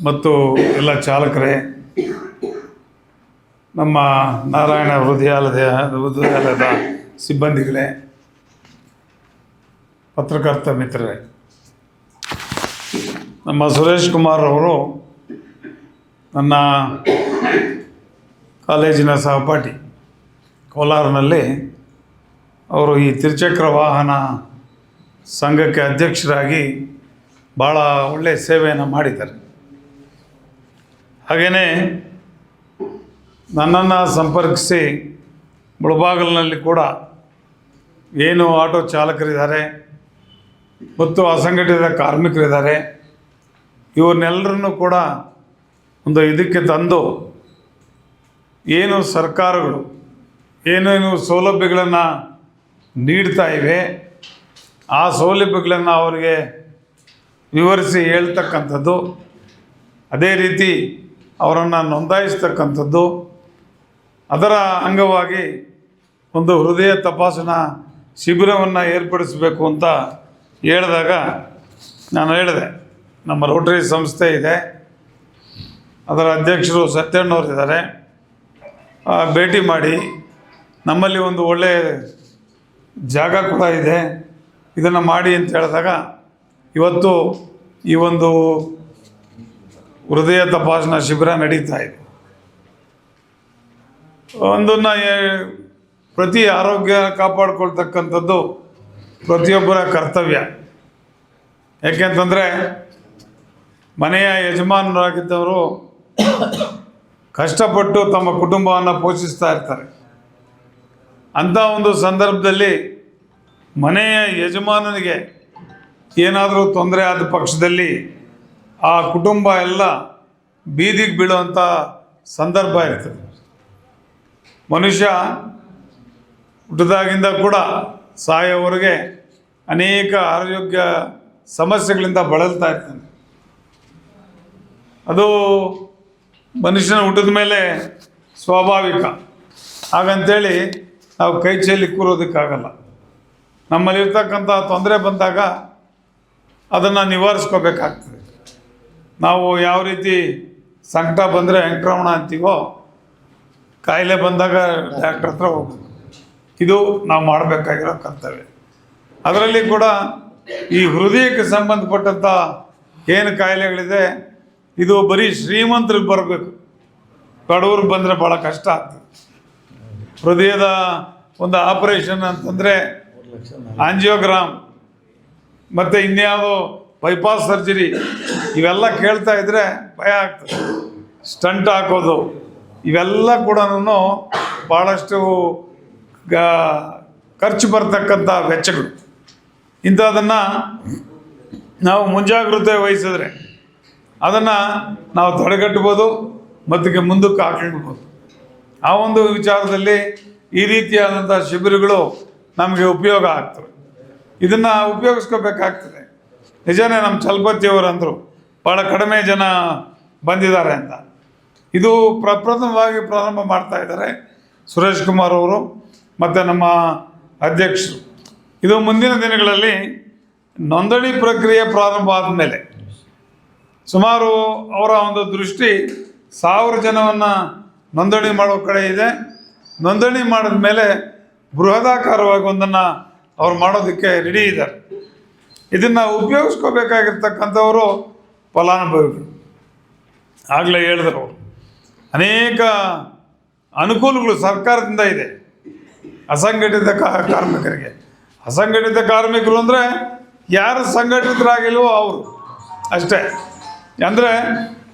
ಮತ್ತು ಎಲ್ಲ ಚಾಲಕರೇ, ನಮ್ಮ ನಾರಾಯಣ ಹೃದಯಾಲಯ, ಹೃದಯಾಲಯದ ಸಿಬ್ಬಂದಿಗಳೇ, ಪತ್ರಕರ್ತ ಮಿತ್ರರೇ, ನಮ್ಮ ಸುರೇಶ್ ಕುಮಾರ್ ಅವರು ನನ್ನ ಕಾಲೇಜಿನ ಸಹಪಾಠಿ ಕೋಲಾರನಲ್ಲಿ, ಅವರು ಈ ತ್ರಿಚಕ್ರ ವಾಹನ ಸಂಘಕ್ಕೆ ಅಧ್ಯಕ್ಷರಾಗಿ ಭಾಳ ಒಳ್ಳೆಯ ಸೇವೆಯನ್ನು ಮಾಡಿದ್ದಾರೆ. ಹಾಗೆಯೇ ನನ್ನನ್ನು ಸಂಪರ್ಕಿಸಿ ಮುಳಬಾಗಲಿನಲ್ಲಿ ಕೂಡ ಏನು ಆಟೋ ಚಾಲಕರಿದ್ದಾರೆ ಮತ್ತು ಅಸಂಘಟಿತ ಕಾರ್ಮಿಕರಿದ್ದಾರೆ, ಇವನ್ನೆಲ್ಲರನ್ನು ಕೂಡ ಒಂದು ಇದಕ್ಕೆ ತಂದು ಏನು ಸರ್ಕಾರಗಳು ಏನೇನು ಸೌಲಭ್ಯಗಳನ್ನು ನೀಡ್ತಾ ಇವೆ ಆ ಸೌಲಭ್ಯಗಳನ್ನು ಅವರಿಗೆ ವಿವರಿಸಿ ಹೇಳ್ತಕ್ಕಂಥದ್ದು, ಅದೇ ರೀತಿ ಅವರನ್ನು ನೋಂದಾಯಿಸ್ತಕ್ಕಂಥದ್ದು, ಅದರ ಅಂಗವಾಗಿ ಒಂದು ಹೃದಯ ತಪಾಸಣಾ ಶಿಬಿರವನ್ನು ಏರ್ಪಡಿಸಬೇಕು ಅಂತ ಹೇಳಿದಾಗ ನಾನು ಹೇಳಿದೆ, ನಮ್ಮ ರೋಟರಿ ಸಂಸ್ಥೆ ಇದೆ, ಅದರ ಅಧ್ಯಕ್ಷರು ಸತ್ಯಣ್ಣವರಿದ್ದಾರೆ ಭೇಟಿ ಮಾಡಿ, ನಮ್ಮಲ್ಲಿ ಒಂದು ಒಳ್ಳೆಯ ಜಾಗ ಕೂಡ ಇದೆ ಇದನ್ನು ಮಾಡಿ ಅಂತ ಹೇಳಿದಾಗ ಇವತ್ತು ಈ ಒಂದು ಹೃದಯ ತಪಾಸಣಾ ಶಿಬಿರ ನಡೀತಾ ಇದೆ. ಒಂದನ್ನು ಪ್ರತಿ ಆರೋಗ್ಯ ಕಾಪಾಡಿಕೊಳ್ತಕ್ಕಂಥದ್ದು ಪ್ರತಿಯೊಬ್ಬರ ಕರ್ತವ್ಯ. ಯಾಕೆಂತಂದರೆ ಮನೆಯ ಯಜಮಾನರಾಗಿದ್ದವರು ಕಷ್ಟಪಟ್ಟು ತಮ್ಮ ಕುಟುಂಬವನ್ನು ಪೋಷಿಸ್ತಾ ಇರ್ತಾರೆ. ಅಂಥ ಒಂದು ಸಂದರ್ಭದಲ್ಲಿ ಮನೆಯ ಯಜಮಾನನಿಗೆ ಏನಾದರೂ ತೊಂದರೆ ಆದ ಪಕ್ಷದಲ್ಲಿ ಆ ಕುಟುಂಬ ಎಲ್ಲ ಬೀದಿಗೆ ಬೀಳುವಂಥ ಸಂದರ್ಭ ಇರ್ತದೆ ಮನುಷ್ಯ ಹುಟ್ಟಿದಾಗಿಂದ ಕೂಡ ಸಾಯೋವರೆಗೆ ಅನೇಕ ಆರೋಗ್ಯ ಸಮಸ್ಯೆಗಳಿಂದ ಬಳಲ್ತಾ ಇರ್ತಾನೆ. ಅದು ಮನುಷ್ಯನ ಹುಟ್ಟಿದ ಮೇಲೆ ಸ್ವಾಭಾವಿಕ. ಹಾಗಂತೇಳಿ ನಾವು ಕೈ ಚೇಲಿ ಕೂರೋದಕ್ಕಾಗಲ್ಲ. ನಮ್ಮಲ್ಲಿರ್ತಕ್ಕಂಥ ತೊಂದರೆ ಬಂದಾಗ ಅದನ್ನು ನಿವಾರಿಸ್ಕೋಬೇಕಾಗ್ತದೆ. ನಾವು ಯಾವ ರೀತಿ ಸಂಕಟ ಬಂದರೆ ವೆಂಕಟರಮಣ ಅಂತೀವೋ, ಕಾಯಿಲೆ ಬಂದಾಗ ಡಾಕ್ಟ್ರ್ ಹತ್ರ ಹೋಗ್ಬೋದು ಇದು ನಾವು ಮಾಡಬೇಕಾಗಿರೋ ಕರ್ತವ್ಯ. ಅದರಲ್ಲಿ ಕೂಡ ಈ ಹೃದಯಕ್ಕೆ ಸಂಬಂಧಪಟ್ಟಂಥ ಏನು ಕಾಯಿಲೆಗಳಿದೆ, ಇದು ಬರೀ ಶ್ರೀಮಂತರಿಗೆ ಬರಬೇಕು. ಬಡವ್ರಿಗೆ ಬಂದರೆ ಭಾಳ ಕಷ್ಟ ಆಗ್ತದೆ. ಹೃದಯದ ಒಂದು ಆಪರೇಷನ್ ಅಂತಂದರೆ ಆಂಜಿಯೋಗ್ರಾಮ್, ಮತ್ತು ಇನ್ಯಾವುದೋ ಬೈಪಾಸ್ ಸರ್ಜರಿ ಇವೆಲ್ಲ ಕೇಳ್ತಾ ಇದ್ದರೆ ಭಯ ಆಗ್ತದೆ. ಸ್ಟಂಟ್ ಹಾಕೋದು, ಇವೆಲ್ಲ ಕೂಡ ಭಾಳಷ್ಟು ಖರ್ಚು ಬರ್ತಕ್ಕಂಥ ವೆಚ್ಚಗಳು. ಇಂಥದನ್ನು ನಾವು ಮುಂಜಾಗ್ರತೆ ವಹಿಸಿದ್ರೆ ಅದನ್ನು ನಾವು ತಡೆಗಟ್ಬೋದು ಮತ್ತಿಗೆ ಮುಂದಕ್ಕೆ ಹಾಕಿಡ್ಬೋದು ಆ ಒಂದು ವಿಚಾರದಲ್ಲಿ ಈ ರೀತಿಯಾದಂಥ ಶಿಬಿರಗಳು ನಮಗೆ ಉಪಯೋಗ ಆಗ್ತವೆ ಇದನ್ನು ಉಪಯೋಗಿಸ್ಕೋಬೇಕಾಗ್ತದೆ. ನಿಜನೇ ನಮ್ಮ ಚಲಪತಿಯವರು ಅಂದರು ಭಾಳ ಕಡಿಮೆ ಜನ ಬಂದಿದ್ದಾರೆ ಅಂತ. ಇದು ಪ್ರಪ್ರಥಮವಾಗಿ ಪ್ರಾರಂಭ ಮಾಡ್ತಾ ಇದ್ದಾರೆ ಸುರೇಶ್ ಕುಮಾರ್ ಅವರು ಮತ್ತು ನಮ್ಮ ಅಧ್ಯಕ್ಷರು. ಇದು ಮುಂದಿನ ದಿನಗಳಲ್ಲಿ ನೋಂದಣಿ ಪ್ರಕ್ರಿಯೆ ಪ್ರಾರಂಭ ಆದ ಮೇಲೆ ಸುಮಾರು ಅವರ ಒಂದು ದೃಷ್ಟಿ ಸಾವಿರ ಜನವನ್ನು ನೋಂದಣಿ ಮಾಡೋ ಕಡೆ ಇದೆ. ನೋಂದಣಿ ಮಾಡಿದ ಮೇಲೆ ಬೃಹದಾಕಾರವಾಗಿ ಒಂದನ್ನು ಅವ್ರು ಮಾಡೋದಕ್ಕೆ ರೆಡಿ ಇದ್ದಾರೆ. ಇದನ್ನು ಉಪಯೋಗಿಸ್ಕೋಬೇಕಾಗಿರ್ತಕ್ಕಂಥವರು ಫಲಾನುಭವಿಗಳು. ಆಗಲೇ ಹೇಳಿದ್ರು ಅವರು. ಅನೇಕ ಅನುಕೂಲಗಳು ಸರ್ಕಾರದಿಂದ ಇದೆ. ಅಸಂಘಟಿತ ಕಾರ್ಮಿಕರಿಗೆ. ಅಸಂಘಟಿತ ಕಾರ್ಮಿಕರು ಅಂದರೆ ಯಾರು ಸಂಘಟಿತರಾಗಿಲ್ವೋ ಅವರು. ಅಷ್ಟೇ. ಅಂದರೆ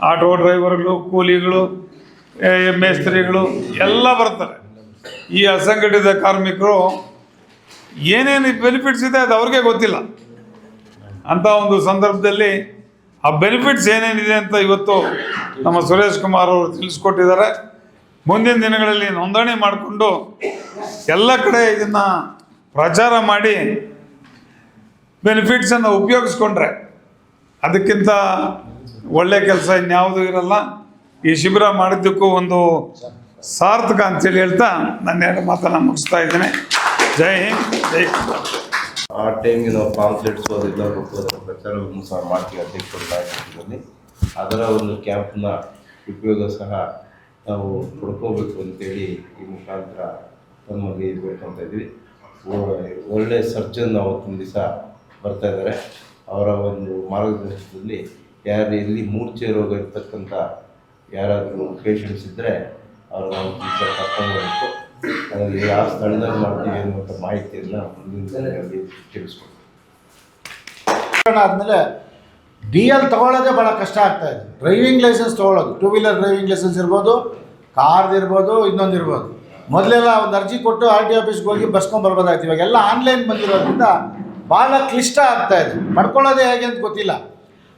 ಆಟೋ ಡ್ರೈವರ್ಗಳು, ಕೂಲಿಗಳು ಮೇಸ್ತ್ರಿಗಳು ಎಲ್ಲ ಬರ್ತಾರೆ. ಈ ಅಸಂಘಟಿತ ಕಾರ್ಮಿಕರು ಏನೇನು ಬೆನಿಫಿಟ್ಸ್ ಇದೆ ಅದು ಅವ್ರಿಗೆ ಗೊತ್ತಿಲ್ಲ. ಅಂತ ಒಂದು ಸಂದರ್ಭದಲ್ಲಿ ಆ ಬೆನಿಫಿಟ್ಸ್ ಏನೇನಿದೆ ಅಂತ ಇವತ್ತು ನಮ್ಮ ಸುರೇಶ್ ಕುಮಾರ್ ಅವರು ತಿಳಿಸ್ಕೊಟ್ಟಿದ್ದಾರೆ. ಮುಂದಿನ ದಿನಗಳಲ್ಲಿ ನೋಂದಣಿ ಮಾಡಿಕೊಂಡು ಎಲ್ಲ ಕಡೆ ಇದನ್ನು ಪ್ರಚಾರ ಮಾಡಿ ಬೆನಿಫಿಟ್ಸನ್ನು ಉಪಯೋಗಿಸ್ಕೊಂಡ್ರೆ ಅದಕ್ಕಿಂತ ಒಳ್ಳೆ ಕೆಲಸ ಇನ್ಯಾವುದೂ ಇರಲ್ಲ. ಈ ಶಿಬಿರ ಮಾಡಿದ್ದಕ್ಕೂ ಒಂದು ಸಾರ್ಥಕ ಅಂತೇಳಿ ಹೇಳ್ತಾ ನನ್ನ ಎರಡು ಮಾತನ್ನು ಮುಗಿಸ್ತಾ ಇದ್ದೇನೆ. ಜೈ ಹಿಂದ್, ಜೈ ಆ ಟೈಮ್ಗೆ ನಾವು ಪಾಂಪ್ಲೆಟ್ಸ್ ಅದೆಲ್ಲ ಪ್ರಚಾರವನ್ನು ಸಹ ಮಾಡ್ತೀವಿ ಅಧ್ಯಕ್ಷರಲ್ಲಿ ಅದರ ಒಂದು ಕ್ಯಾಂಪ್ನ ಉಪಯೋಗ ಸಹ ನಾವು ಪಡ್ಕೋಬೇಕು ಅಂತೇಳಿ ಈ ಮುಖಾಂತರ ತಮ್ಮಲ್ಲಿ ಇರಬೇಕು ಇದ್ವಿ ಒಳ್ಳೆ ಸರ್ಜನ್ ಅವತ್ತಿನ ದಿವಸ ಬರ್ತಾ ಇದ್ದಾರೆ. ಅವರ ಒಂದು ಮಾರ್ಗದರ್ಶನದಲ್ಲಿ ಯಾರು ಇಲ್ಲಿ ಮೂರ್ಛೆ ರೋಗ ಇರ್ತಕ್ಕಂಥ ಯಾರಾದರೂ ಪೇಷಂಟ್ಸ್ ಇದ್ದರೆ ಅವ್ರನ್ನ ಒಂದು ಟೀಚರ್ ಕರ್ಕೊಂಡ್ಬರ್ಬೇಕು ಅದರಲ್ಲಿ ಯಾವ ಸ್ಥಳದಲ್ಲಿ ಮಾಡ್ತೀವಿ ಅನ್ನುವಂಥ ಮಾಹಿತಿಯನ್ನು ಮುಂದಿನ ತಿಳಿಸ್ಕೊಡ್ತೀವಿ. ಆದಮೇಲೆ ಡಿ ಎಲ್ ತಗೊಳ್ಳೋದೇ ಭಾಳ ಕಷ್ಟ ಆಗ್ತಾ ಇದೆ. ಡ್ರೈವಿಂಗ್ ಲೈಸೆನ್ಸ್ ತೊಗೊಳ್ಳೋದು. ಟೂ ವೀಲರ್ ಡ್ರೈವಿಂಗ್ ಲೈಸೆನ್ಸ್ ಇರ್ಬೋದು ಕಾರ್ದು ಇರ್ಬೋದು, ಇನ್ನೊಂದು ಇರ್ಬೋದು. ಮೊದಲೆಲ್ಲ ಒಂದು ಅರ್ಜಿ ಕೊಟ್ಟು ಆರ್ ಟಿ ಆಫೀಸ್ಗೆ ಹೋಗಿ ಬರ್ಸ್ಕೊಂಡು ಬರ್ಬೋದಾಯ್ತು. ಇವಾಗೆಲ್ಲ ಆನ್ಲೈನ್ ಬಂದಿರೋದ್ರಿಂದ ಭಾಳ ಕ್ಲಿಷ್ಟ ಆಗ್ತಾ ಇದೆ. ಮಾಡ್ಕೊಳ್ಳೋದೇ ಹೇಗೆ ಅಂತ ಗೊತ್ತಿಲ್ಲ.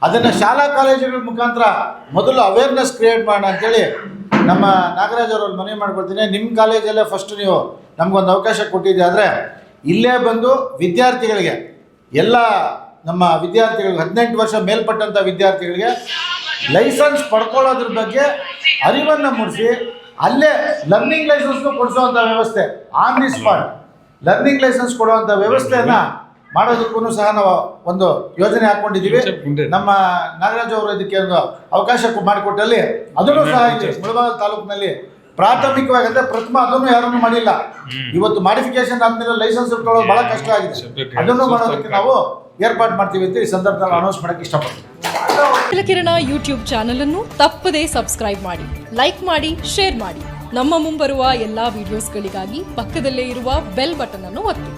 ಅದನ್ನು ಶಾಲಾ ಕಾಲೇಜುಗಳ ಮುಖಾಂತರ ಮೊದಲು ಅವೇರ್ನೆಸ್ ಕ್ರಿಯೇಟ್ ಮಾಡೋಣ ಅಂತೇಳಿ ನಮ್ಮ ನಾಗರಾಜ್ ಅವ್ರಲ್ಲಿ ಮನವಿ ಮಾಡ್ಕೊಳ್ತೀನಿ. ನಿಮ್ಮ ಕಾಲೇಜಲ್ಲೇ ಫಸ್ಟ್ ನೀವು ನಮಗೊಂದು ಅವಕಾಶ ಕೊಟ್ಟಿದ್ದೆ ಆದರೆ ಇಲ್ಲೇ ಬಂದು ವಿದ್ಯಾರ್ಥಿಗಳಿಗೆ, ಎಲ್ಲ ನಮ್ಮ ವಿದ್ಯಾರ್ಥಿಗಳಿಗೆ, ಹದಿನೆಂಟು ವರ್ಷ ಮೇಲ್ಪಟ್ಟಂಥ ವಿದ್ಯಾರ್ಥಿಗಳಿಗೆ ಲೈಸೆನ್ಸ್ ಪಡ್ಕೊಳ್ಳೋದ್ರ ಬಗ್ಗೆ ಅರಿವನ್ನು ಮೂಡಿಸಿ, ಅಲ್ಲೇ ಲರ್ನಿಂಗ್ ಲೈಸೆನ್ಸ್ನು ಕೊಡಿಸುವಂಥ ವ್ಯವಸ್ಥೆ on the spot learning licence ಕೊಡುವಂಥ ವ್ಯವಸ್ಥೆಯನ್ನು ಮಾಡೋದಕ್ಕೂ ಸಹ ನಾವು ಒಂದು ಯೋಜನೆ ಹಾಕೊಂಡಿದ್ದೀವಿ. ನಮ್ಮ ನಾಗರಾಜ್ ಅವರು ಇದಕ್ಕೆ ಒಂದು ಅವಕಾಶ ಮಾಡಿಕೊಟ್ಟಲ್ಲಿ ಅದನ್ನು ಸಹ ಇಲ್ಲಿ ಮುಳಬಾಗ ತಾಲೂಕಿನಲ್ಲಿ ಪ್ರಾಥಮಿಕವಾಗಿ ಅಂದ್ರೆ ಪ್ರಥಮ ಅದನ್ನು ಯಾರನ್ನು ಮಾಡಿಲ್ಲ. ಇವತ್ತು ಮಾಡಿಫಿಕೇಶನ್ ಆದ್ಮೇಲೆ ಲೈಸೆನ್ಸ್ ಇಟ್ಕೊಳ್ಳೋದು ಬಹಳ ಕಷ್ಟ ಆಗಿದೆ. ಅದನ್ನು ಮಾಡೋದಕ್ಕೆ ನಾವು ಏರ್ಪಾಡು ಮಾಡ್ತೀವಿ ಅಂತ ಈ ಸಂದರ್ಭದಲ್ಲಿ ಅನೌನ್ಸ್ ಮಾಡಕ್ಕೆ ಇಷ್ಟಪಡ್ತೀವಿ ಕಿರಣ ಯೂಟ್ಯೂಬ್ ಚಾನಲ್ ಅನ್ನು ತಪ್ಪದೇ ಸಬ್ಸ್ಕ್ರೈಬ್ ಮಾಡಿ ಲೈಕ್ ಮಾಡಿ ಶೇರ್ ಮಾಡಿ. ನಮ್ಮ ಮುಂಬರುವ ಎಲ್ಲಾ ವಿಡಿಯೋಸ್ಗಳಿಗಾಗಿ ಪಕ್ಕದಲ್ಲೇ ಇರುವ ಬೆಲ್ ಬಟನ್ ಅನ್ನು ಒತ್ತಿ.